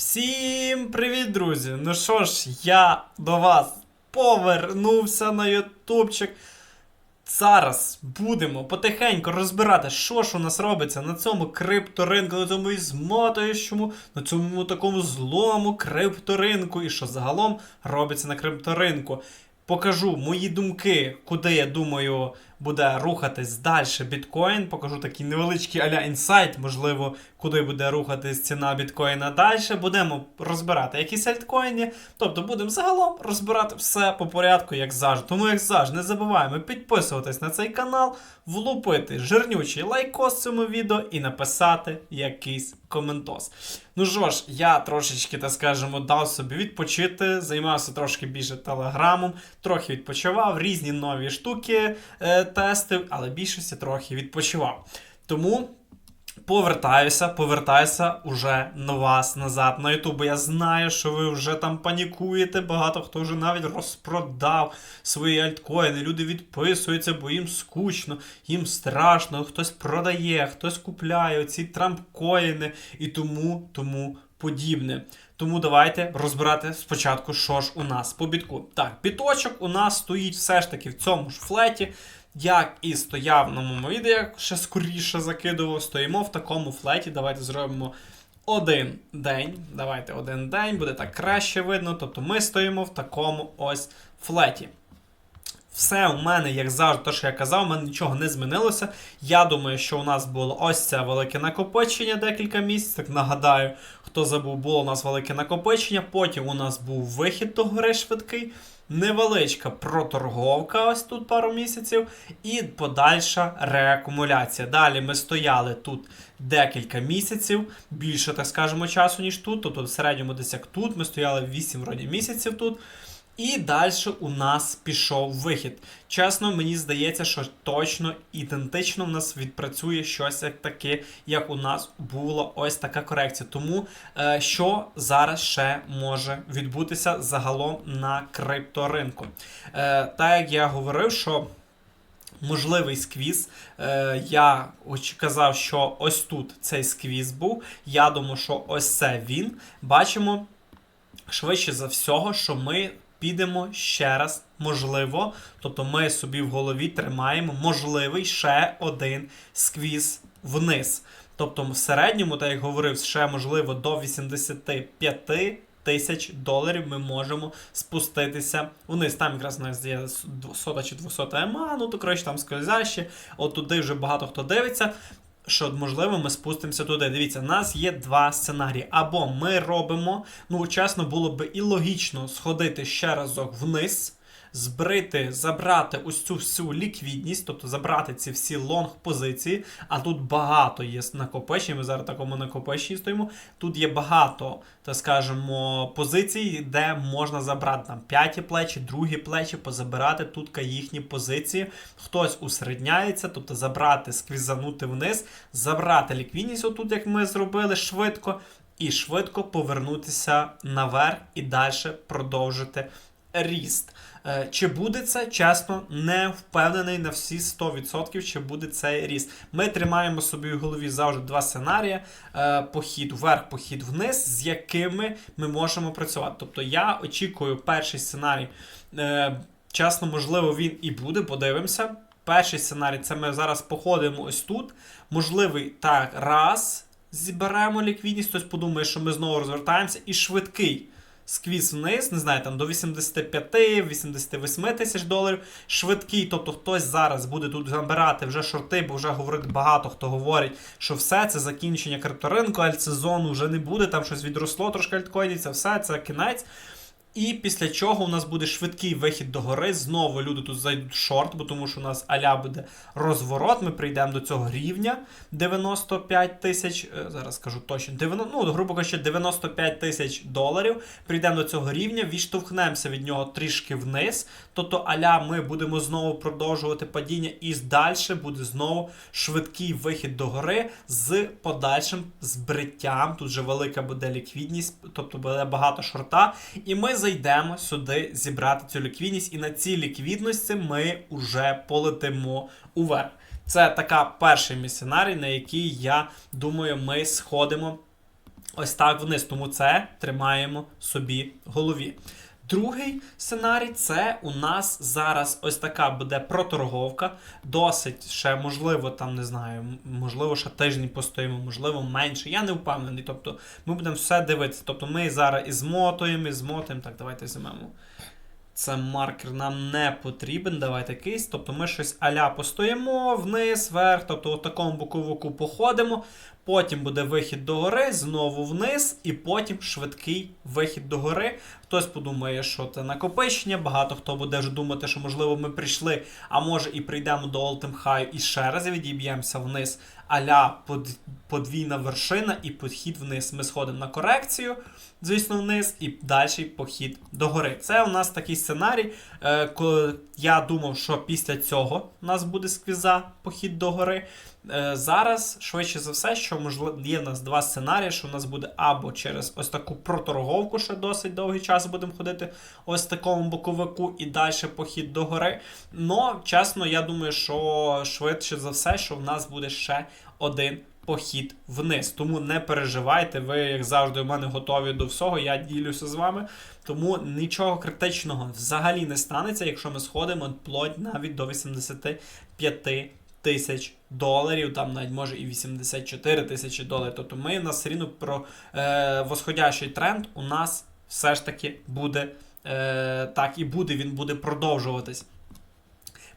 Всім привіт, друзі! Ну що ж, я до вас повернувся на ютубчик. Зараз будемо потихеньку розбирати, що ж у нас робиться на цьому крипторинку, на цьому ізмотуючому, на цьому такому злому крипторинку, і що загалом робиться на крипторинку. Покажу мої думки, куди я думаю буде рухатись далі біткоін. Покажу такий невеличкий аля інсайт, можливо, куди буде рухатись ціна біткоїна далі. Будемо розбирати якісь альткоїни. Тобто будемо загалом розбирати все по порядку, як завжди. Тому, як завжди, не забуваємо підписуватись на цей канал, влупити жирнючий лайкос цьому відео і написати якийсь коментос. Ну що ж, я трошечки, так скажемо, дав собі відпочити, займався трошки більше телеграмом, трохи відпочивав, різні нові штуки е, тестив, але більшості трохи відпочивав. Тому. Повертаюся, повертаюся уже на вас назад на YouTube. Я знаю, що ви вже там панікуєте. Багато хто вже навіть розпродав свої альткоїни. Люди відписуються, бо їм скучно, їм страшно. Хтось продає, хтось купляє ці трампкоїни і тому, тому подібне. Тому давайте розбирати спочатку, що ж у нас по бітку. Так, біточок у нас стоїть все ж таки в цьому ж флеті. Як і стояв на моєму відео, ще скоріше закидував, стоїмо в такому флеті. Давайте зробимо один день. Давайте один день, буде так краще видно. Тобто ми стоїмо в такому ось флеті. Все у мене, як завжди, те, що я казав, у мене нічого не змінилося. Я думаю, що у нас було ось це велике накопичення декілька місяців. Нагадаю, хто забув, було у нас велике накопичення. Потім у нас був вихід до гори швидкий, невеличка проторговка, ось тут пару місяців, і подальша реакумуляція. Далі ми стояли тут декілька місяців, більше, так скажемо, часу, ніж тут. Тобто в середньому десь як тут. Ми стояли 8 вроді місяців тут. І далі у нас пішов вихід. Чесно, мені здається, що точно ідентично в нас відпрацює щось як таке, як у нас була ось така корекція. Тому е, що зараз ще може відбутися загалом на крипторинку? Е, так як я говорив, що. Можливий сквіз. Е, я казав, що ось тут цей сквіз був. Я думаю, що ось це він. Бачимо швидше за всього, що ми підемо ще раз, можливо. Тобто ми собі в голові тримаємо можливий ще один сквіз вниз. Тобто, в середньому, так як говорив, ще можливо до 85 тисяч доларів ми можемо спуститися вниз. Там якраз у нас є 100 чи 200 ема, ну то коротше там скользяще. От туди вже багато хто дивиться. Що можливо, ми спустимося туди. Дивіться, у нас є два сценарії. Або ми робимо, ну чесно, було би і логічно сходити ще разок вниз, збрити, забрати ось цю всю ліквідність, тобто забрати ці всі лонг-позиції. А тут багато є накопичень. Ми зараз такому накопиченні стоїмо. Тут є багато, так скажемо, позицій, де можна забрати там п'яті плечі, другі плечі, позабирати тут їхні позиції. Хтось усередняється, тобто забрати, сквізанути вниз, забрати ліквідність, отут, як ми зробили швидко, і швидко повернутися наверх і далі продовжити ріст. Е, Чи буде це, чесно, не впевнений на всі 100%, чи буде цей ріст. Ми тримаємо собі в голові завжди два сценарії: е, похід вверх, похід вниз, з якими ми можемо працювати. Тобто я очікую перший сценарій. е, Чесно, можливо, він і буде, подивимося. Перший сценарій це ми зараз походимо ось тут. Можливий так, раз, зіберемо ліквідність, хтось подумає, що ми знову розвертаємося, і швидкий сквіз вниз, не знаю, там до 85-88 тисяч доларів. Швидкий, тобто хтось зараз буде тут забирати вже шорти, бо вже говорить багато хто говорить, що все це закінчення крипторинку, альтсезону вже не буде, там щось відросло трошки альткоїнів, це все, це кінець. І після чого у нас буде швидкий вихід до гори. Знову люди тут зайдуть в шорт, бо тому що у нас аля буде розворот. Ми прийдемо до цього рівня 95 тисяч. е, Зараз скажу точно, 90, ну, грубо кажучи, 95 тисяч доларів. Прийдемо до цього рівня, відштовхнемося від нього трішки вниз. Тобто, аля ми будемо знову продовжувати падіння, і далі буде знову швидкий вихід до гори з подальшим збриттям. Тут вже велика буде ліквідність, тобто буде багато шорта. І ми зайдемо сюди зібрати цю ліквідність, і на цій ліквідності ми вже полетимо уверх. Це така перший мій сценарій, на який я думаю, ми сходимо ось так вниз. Тому це тримаємо собі в голові. Другий сценарій це у нас зараз ось така буде проторговка. Досить ще, можливо, там не знаю, можливо, ще тиждень постоїмо, можливо, менше. Я не впевнений. Тобто ми будемо все дивитися. Тобто ми зараз і змотуємо, і змотуємо. Так, давайте візьмемо. Це маркер нам не потрібен. Давайте якийсь. Тобто ми щось аля постоїмо вниз, вверх, тобто в такому боковику походимо. Потім буде вихід до гори, знову вниз, і потім швидкий вихід до гори. Хтось подумає, що це накопичення. Багато хто буде вже думати, що можливо ми прийшли, а може і прийдемо до all-time і ще раз відіб'ємося вниз. Аля под- подвійна вершина і підхід вниз. Ми сходимо на корекцію, звісно, вниз, і далі похід до гори. Це у нас такий сценарій. Е, коли я думав, що після цього у нас буде сквіза похід до гори. Зараз, швидше за все, що можливо є в нас два сценарії, що в нас буде або через ось таку проторговку, ще досить довгий час будемо ходити, ось такому боковику і далі похід до гори. Но, чесно, я думаю, що швидше за все, що в нас буде ще один похід вниз. Тому не переживайте, ви, як завжди, у мене готові до всього. Я ділюся з вами. Тому нічого критичного взагалі не станеться, якщо ми сходимо вплоть навіть до 85 тисяч доларів, там навіть може і 84 тисячі доларів. Тобто ми у нас все рівно про е, восходящий тренд у нас все ж таки буде е, так і буде, він буде продовжуватись.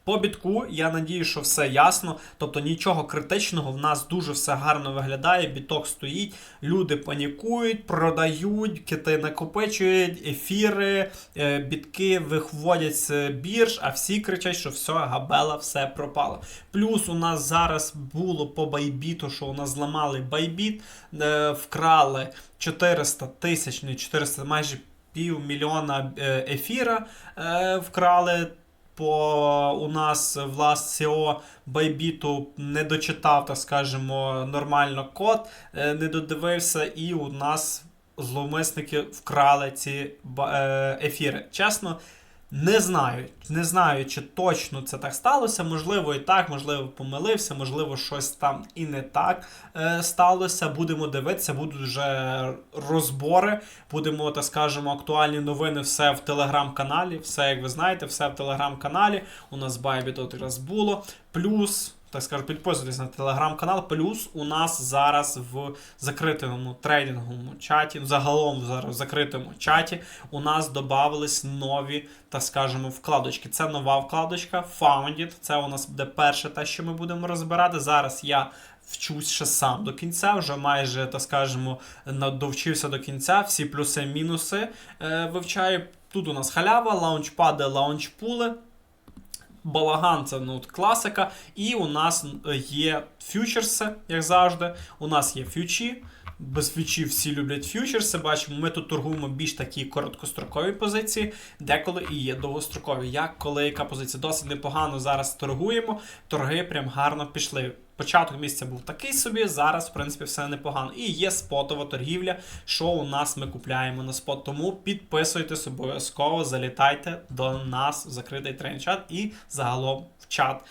По бітку, я надію, що все ясно. Тобто нічого критичного, в нас дуже все гарно виглядає. Біток стоїть, люди панікують, продають, кити накопичують, ефіри, е, бітки виходять з бірж, а всі кричать, що все, габела, все пропало. Плюс у нас зараз було по байбіту, що у нас зламали байбіт, е, вкрали 400 тисяч, не 400, майже півмільйона е, ефіра вкрали по у нас влас SEO Байбіту не дочитав, так скажемо, нормально код, е, не додивився, і у нас зловмисники вкрали ці е, ефіри. Чесно, не знаю. Не знаю, чи точно це так сталося. Можливо, і так, можливо, помилився, можливо, щось там і не так е, сталося. Будемо дивитися, будуть вже розбори. Будемо, так скажемо, актуальні новини, все в телеграм-каналі. Все, як ви знаєте, все в телеграм-каналі. У нас Байбі тут раз було. Плюс. Так скажу, підписуйтесь на телеграм-канал. Плюс у нас зараз в закритому трейдинговому чаті, загалом зараз в закритому чаті, у нас додавались нові, так скажемо, вкладочки. Це нова вкладочка Founded. Це у нас буде перше те, що ми будемо розбирати. Зараз я вчусь ще сам до кінця, вже майже, так скажемо, довчився до кінця. Всі плюси, мінуси е, вивчаю. Тут у нас халява, лаунчпади, лаунчпули. Балаган це ну, класика. І у нас е, є фьючерси, як завжди. У нас є фьючі. Без фьючів всі люблять фьючерси. Бачимо, ми тут торгуємо більш такі короткострокові позиції, деколи і є довгострокові. Як коли яка позиція? Досить непогано зараз торгуємо. Торги прям гарно пішли. Початок місяця був такий собі, зараз, в принципі, все непогано. І є спотова торгівля, що у нас ми купляємо на спот. Тому підписуйтесь обов'язково, залітайте до нас в закритий трейн-чат і загалом чат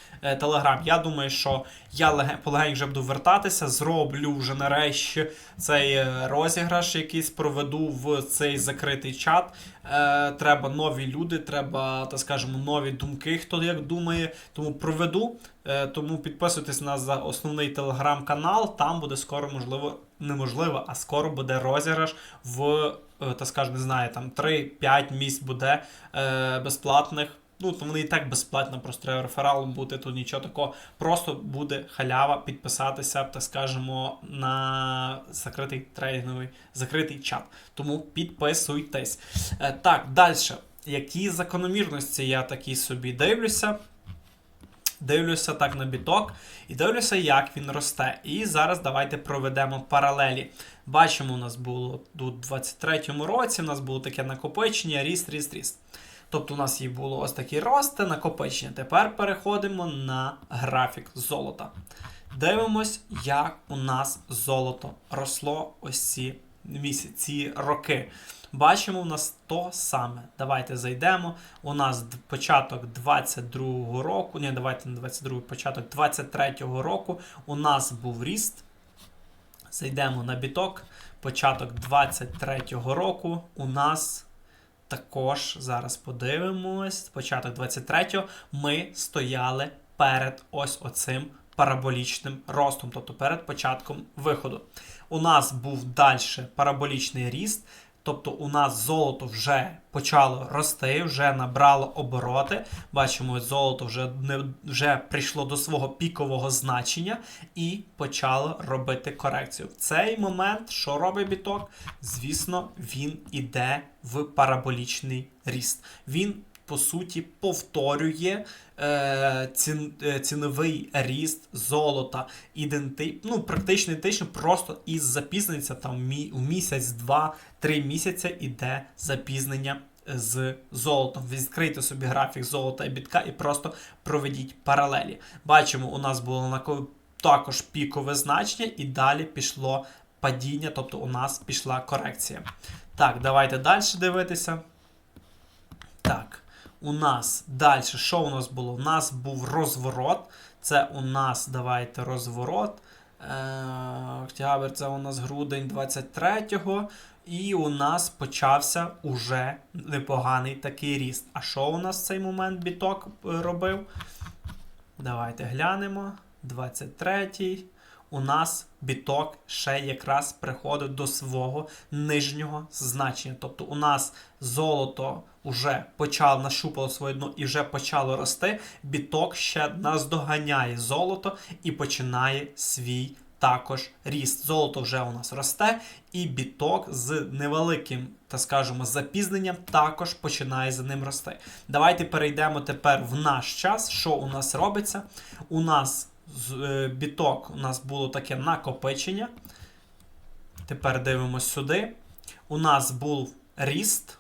Телеграм. Я думаю, що я леге- полегенько вже буду вертатися, зроблю вже нарешті цей е, розіграш, якийсь проведу в цей закритий чат. Е, треба нові люди, треба, так скажемо, нові думки, хто як думає. Тому проведу. Е, тому підписуйтесь на за основний телеграм-канал. Там буде скоро, можливо, неможливо, а скоро буде розіграш в, так скажемо, не знаю, там 3-5 місць буде безплатних. Ну, то вони і так безплатно, просто треба рефералом бути, тут нічого такого. Просто буде халява підписатися, так скажемо, на закритий трейдинговий, закритий чат. Тому підписуйтесь. Е, так, далі. Які закономірності я такі собі дивлюся? Дивлюся так на біток і дивлюся, як він росте. І зараз давайте проведемо паралелі. Бачимо, у нас було тут у 23-му році, у нас було таке накопичення, ріст, ріст, ріст. Тобто у нас і було ось такі рости, накопичення. Тепер переходимо на графік золота. Дивимось, як у нас золото росло ось ці місяці, роки. Бачимо, у нас то саме. Давайте зайдемо. У нас початок 22-го року. Ні, давайте не 22-й, початок 23-го року. У нас був ріст. Зайдемо на біток. початок 23-го року у нас також зараз подивимось. Початок 23-го ми стояли перед ось оцим параболічним ростом, тобто перед початком виходу. У нас був далі параболічний ріст. Тобто у нас золото вже почало рости, вже набрало обороти. Бачимо, золото вже не вже прийшло до свого пікового значення і почало робити корекцію. В цей момент, що робить біток? Звісно, він іде в параболічний ріст. Він по суті повторює е, цін, е, ціновий ріст золота іденти, ну, практично ідентично, просто із запізнення там мі, у місяць, два, три місяці іде запізнення з золотом. Відкрийте собі графік золота і бітка і просто проведіть паралелі. Бачимо, у нас було також пікове значення, і далі пішло падіння, тобто у нас пішла корекція. Так, давайте далі дивитися. Так, у нас далі, що у нас було? У нас був розворот. Це у нас, давайте, розворот. Е, Октябрь, це у нас грудень 23-го. І у нас почався уже непоганий такий ріст. А що у нас в цей момент біток е, робив? Давайте глянемо. 23-й. У нас біток ще якраз приходить до свого нижнього значення. Тобто у нас золото вже почало нащупало своє дно і вже почало рости. Біток ще наздоганяє золото і починає свій також ріст. Золото вже у нас росте, і біток з невеликим, так скажемо, запізненням також починає за ним рости. Давайте перейдемо тепер в наш час. Що у нас робиться? У нас з- е, біток, у нас було таке накопичення. Тепер дивимось сюди. У нас був ріст.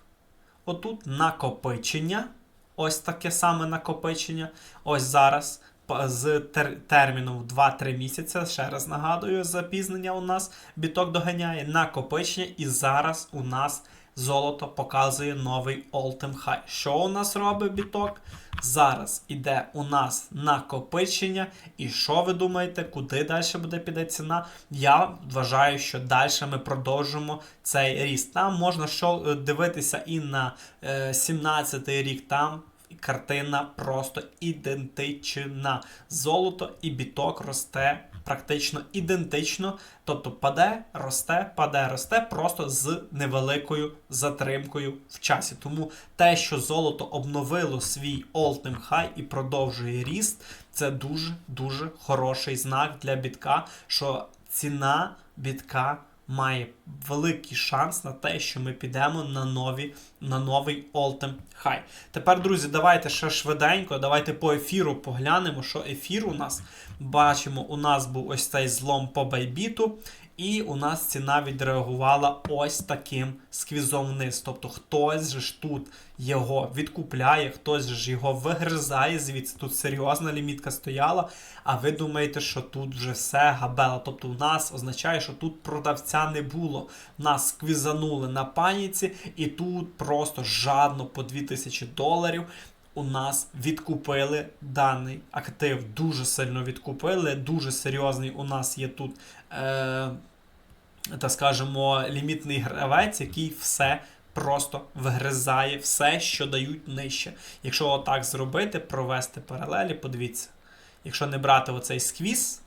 Отут накопичення. Ось таке саме накопичення. Ось зараз з тер- терміном в 2-3 місяці. Ще раз нагадую, запізнення у нас біток доганяє накопичення, і зараз у нас золото показує новий all-time high. Що у нас робить біток? Зараз іде у нас накопичення. І що ви думаєте, куди далі буде піде ціна? Я вважаю, що далі ми продовжимо цей ріст. Там можна що е, дивитися і на е, 17-й рік. Там картина просто ідентична. Золото і біток росте практично ідентично. Тобто паде, росте, паде, росте просто з невеликою затримкою в часі. Тому те, що золото обновило свій all-time high і продовжує ріст, це дуже-дуже хороший знак для бітка, що ціна бітка має великий шанс на те, що ми підемо на нові, на новий all-time high. Тепер, друзі, давайте ще швиденько, давайте по ефіру поглянемо, що ефір у нас. Бачимо, у нас був ось цей злом по байбіту. І у нас ціна відреагувала ось таким сквізом вниз. Тобто хтось же ж тут його відкупляє, хтось ж його вигризає звідси. Тут серйозна лімітка стояла. А ви думаєте, що тут вже все габела. Тобто у нас означає, що тут продавця не було. Нас сквізанули на паніці, і тут просто жадно по 2000 доларів. У нас відкупили даний актив, дуже сильно відкупили. Дуже серйозний у нас є тут, е, так скажемо, лімітний гравець, який все просто вигризає, все, що дають нижче. Якщо отак зробити, провести паралелі, подивіться. Якщо не брати оцей сквіз,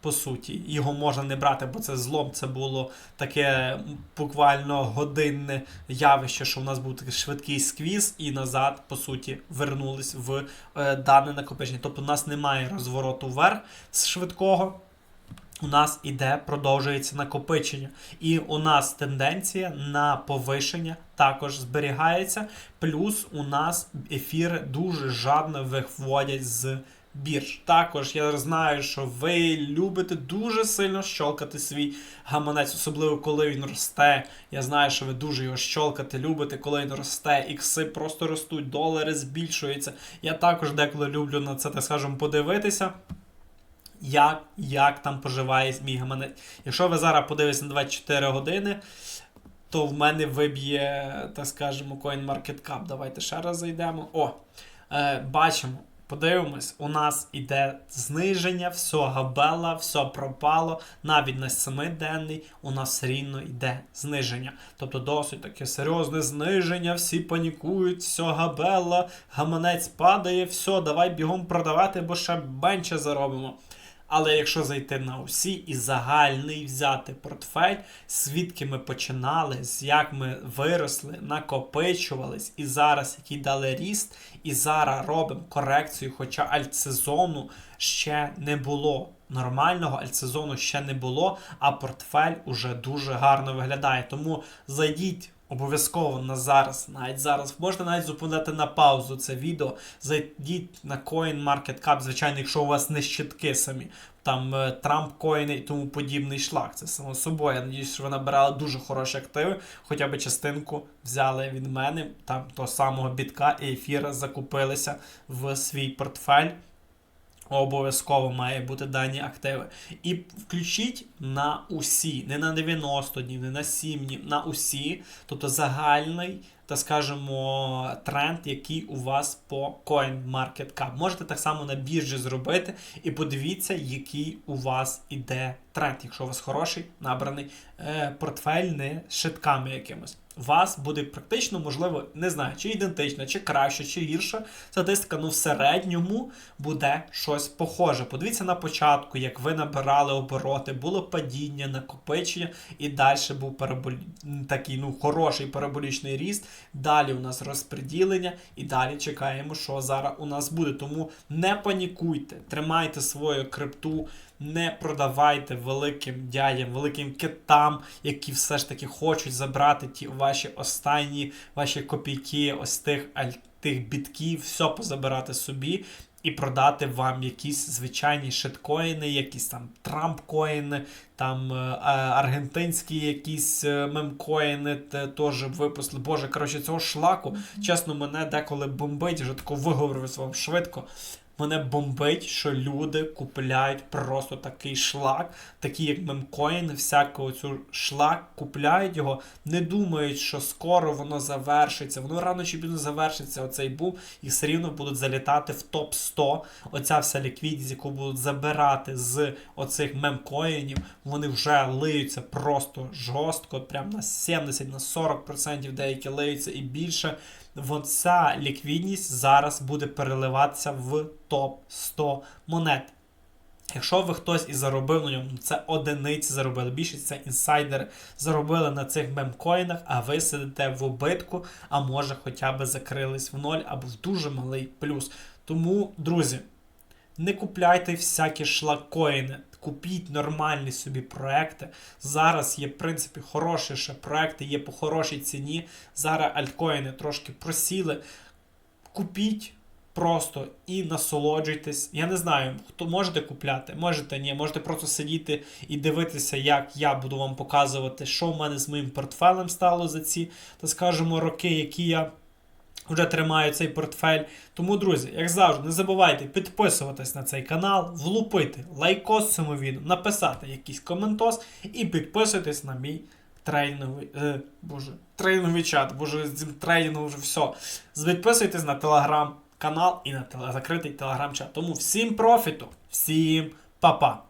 по суті, його можна не брати, бо це злом, це було таке буквально годинне явище, що в нас був такий швидкий сквіз, і назад, по суті, вернулись в е, дане накопичення. Тобто у нас немає розвороту вверх з швидкого. У нас іде, продовжується накопичення. І у нас тенденція на повишення також зберігається. Плюс у нас ефіри дуже жадно виходять з бірж. Також я знаю, що ви любите дуже сильно щолкати свій гаманець, особливо коли він росте. Я знаю, що ви дуже його щолкати любите, коли він росте, ікси просто ростуть, долари збільшуються. Я також деколи люблю на це, так скажемо, подивитися. Як, як там поживає мій гаманець. Якщо ви зараз подивитесь на 24 години, то в мене виб'є, так скажемо, CoinMarketCap. Давайте ще раз зайдемо. О, е, бачимо. Подивимось, у нас іде зниження, все габела, все пропало. Навіть на семиденний у нас рівно йде зниження. Тобто досить таке серйозне зниження, всі панікують, все габела, гаманець падає, все, давай бігом продавати, бо ще менше заробимо. Але якщо зайти на усі і загальний взяти портфель, звідки ми починали, з як ми виросли, накопичувались, і зараз який дали ріст, і зараз робимо корекцію, хоча альтсезону ще не було. Нормального альтсезону ще не було, а портфель уже дуже гарно виглядає. Тому зайдіть обов'язково на зараз, навіть зараз. Можна навіть зупинити на паузу це відео. Зайдіть на CoinMarketCap, звичайно, якщо у вас не щитки самі. Там е, Трамп коїни і тому подібний шлак. Це само собою. Я надіюсь, що ви набирали дуже хороші активи, хоча б частинку взяли від мене, там того самого бітка і ефіра закупилися в свій портфель. Обов'язково має бути дані активи. І включіть на усі, не на 90 днів, не на 7 днів, на усі, тобто загальний, та скажімо, тренд, який у вас по CoinMarketCap. Можете так само на біржі зробити і подивіться, який у вас іде тренд, якщо у вас хороший набраний е, портфель не з шитками якимось. Вас буде практично, можливо, не знаю, чи ідентична, чи краще, чи гірша статистика, ну в середньому буде щось похоже. Подивіться на початку, як ви набирали обороти, було падіння, накопичення, і далі був параболі... такий ну, хороший параболічний ріст. Далі у нас розподілення, і далі чекаємо, що зараз у нас буде. Тому не панікуйте, тримайте свою крипту. Не продавайте великим дядям, великим китам, які все ж таки хочуть забрати ті ваші останні ваші копійки, ось тих тих бітків, все позабирати собі і продати вам якісь звичайні шиткоїни, якісь там Трамп-коїни, там е, е, аргентинські якісь е, мемкоїни те- теж випустили. Боже, коротше, цього шлаку, чесно, мене деколи бомбить, вже тако виговорюся вам швидко. Мене бомбить, що люди купляють просто такий шлак, такий як мемкоін, всякого цю шлак, купляють його, не думають, що скоро воно завершиться. Воно рано чи пізно завершиться оцей бум, і все рівно будуть залітати в топ 100. Оця вся ліквідність, яку будуть забирати з оцих мемкоїнів, вони вже лиються просто жорстко, прям на 70, на 40% деякі лиються і більше. Вон ця ліквідність зараз буде переливатися в топ 100 монет. Якщо ви хтось і заробив на ньому, це одиниці заробили. Більшість це інсайдери заробили на цих мемкоїнах, а ви сидите в убитку, а може хоча б закрились в ноль або в дуже малий плюс. Тому, друзі, не купляйте всякі шлакоїни. Купіть нормальні собі проекти. Зараз є, в принципі, хороші ще проекти, є по хорошій ціні. Зараз альткоїни трошки просіли. Купіть просто і насолоджуйтесь. Я не знаю, хто можете купляти, можете ні, можете просто сидіти і дивитися, як я буду вам показувати, що в мене з моїм портфелем стало за ці, так скажемо, роки, які я. Вже тримаю цей портфель. Тому, друзі, як завжди, не забувайте підписуватись на цей канал, влупити лайкос цьому відео, написати якийсь коментос і підписуйтесь на мій трейновий. Е, боже, трейновий чат, боже, з трейдингом вже все. Підписуйтесь на телеграм-канал і на теле- закритий телеграм-чат. Тому всім профіту, всім па-па!